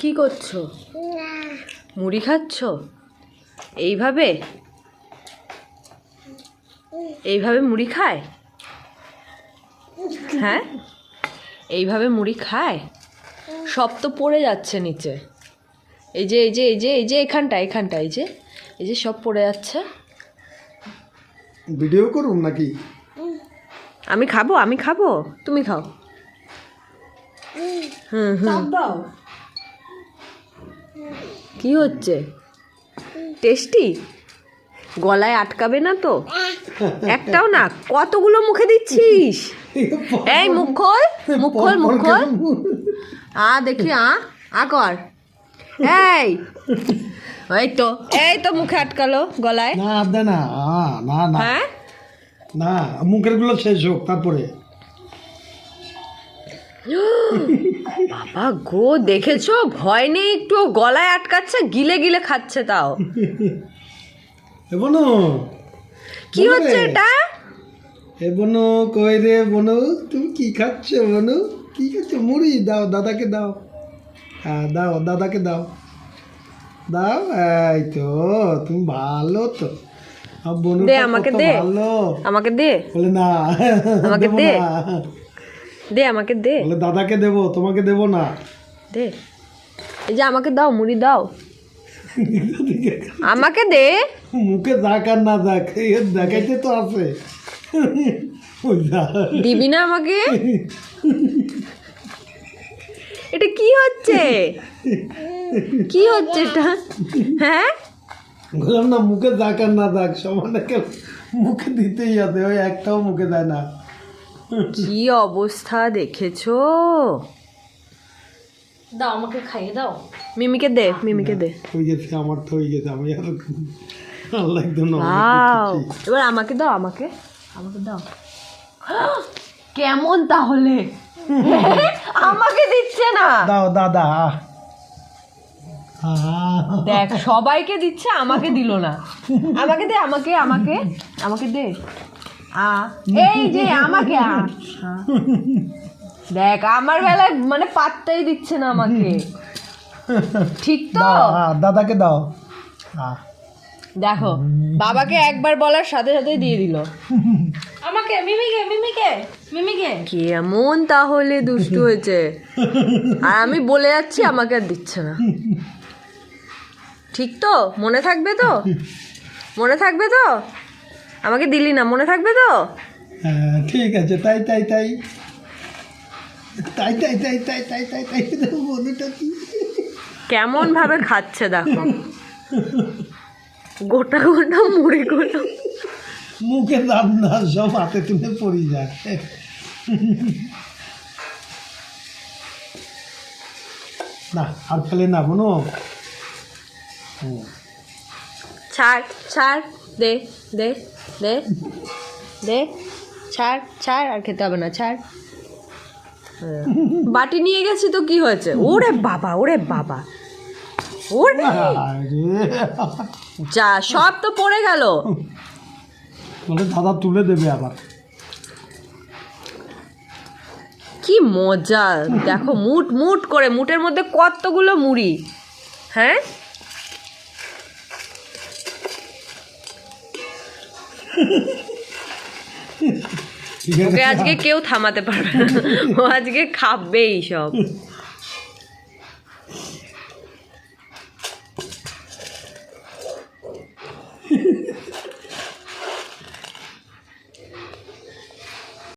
কি করছ? মুড়ি খাচ্ছ? এইভাবে? এইভাবে মুড়ি খায়? হ্যাঁ? এইভাবে মুড়ি খায়? সব তো পড়ে যাচ্ছে নিচে। এই যে এই যে এই যে এই যে এখানটা এখানটা এই যে এই যে সব পড়ে যাচ্ছে। ভিডিও করুন নাকি? আমি খাব আমি খাব তুমি খাও। হুম হুম। দাও। কি হচ্ছে? টেস্টি? গলায় আটকাবে না তো? একটাও না কতগুলো মুখে দিচ্ছিস? এই মুখ খোল মুখ খোল মুখ খোল। আ দেখি আ আ কর। এই এই তো এই তো মুখে আটকালো গলায়। না না না না। হ্যাঁ? না মুখেরগুলো শেষ হোক তারপরে। বাবা গো দেখেছ? ভয় নেই একটু গলায় আটকাচ্ছে গিলে গিলে খাচ্ছে তাও। বনু। কি হচ্ছে এটা? এ বনু কই রে বনু? তুমি কি খাচ্ছ বনু? কি খাচ্ছ? মুড়ি দাও দাদাকে দাও। হ্যাঁ দাও দাদাকে দাও। দাও এই তো তুমি ভালো তো। দে, আমাকে দে। আমাকে দে। বলে না আমাকে দে। দে আমাকে দে। বলে দাদাকে দেবো তোমাকে দেবো না। দে। এই যে আমাকে দাও মুড়ি দাও। আমাকে দে। মুখে যাক আর না যাক দেখাইতে তো আছে। দিবি না আমাকে? এটা কি হচ্ছে? কি হচ্ছে এটা? হ্যাঁ? বললাম না মুখে যাক আর না যাক সমানে মুখে দিতেই আছে ওই একটাও মুখে দেয় না। কি অবস্থা দেখেছ? দাও আমাকে খাইয়ে দাও। মিমিকে দে মিমিকে দে। হয়ে গেছে আমার তো হয়ে গেছে আমি আর আল্লাহ একদম এবার আমাকে দাও আমাকে। আমাকে দাও। কেমন তাহলে? আমাকে দিচ্ছে না। দাও দাদা। দেখ সবাইকে দিচ্ছে আমাকে দিল না। আমাকে দে আমাকে আমাকে আমাকে দে। আ। এই যে আমাকে আ। দেখ আমার বেলায় মানে পাত্তাই দিচ্ছে না আমাকে। ঠিক তো? দাদাকে দাও। দেখো বাবাকে একবার বলার সাথে সাথে দিয়ে দিল। আমাকে মিমিকে মিমিকে মিমিকে। কেমন তাহলে দুষ্টু হয়েছে। আর আমি বলে যাচ্ছি আমাকে আর দিচ্ছে না। ঠিক তো? মনে থাকবে তো? মনে থাকবে তো? আমাকে দিলি না মনে থাকবে তো? হ্যাঁ, ঠিক আছে তাই তাই তাই। তাই তাই তাই তাই তাই তাই তাই বন্ধুটা কি? কেমন ভাবে খাচ্ছে দেখো। গোটা গোটা মুড়ি গুলো মুখে দাম না সব হাতে তুলে পড়ি যায়। না আর ফেলে না বোনো। ছাড় ছাড়। দে দে দে দে। ছাড় ছাড় আর খেতে হবে না ছাড়। হ্যাঁ। বাটি নিয়ে গেছি তো কি হয়েছে? ওরে বাবা ওরে বাবা। ওরে। যা সব তো পড়ে গেল। দাদা তুলে দেবে আবার। কি মজা। দেখো মুট মুট করে মুটের মধ্যে কতগুলো মুড়ি। হ্যাঁ ঠিক আছে ওকে আজকে কেউ থামাতে পারবে না। ও আজকে খাবেই সব।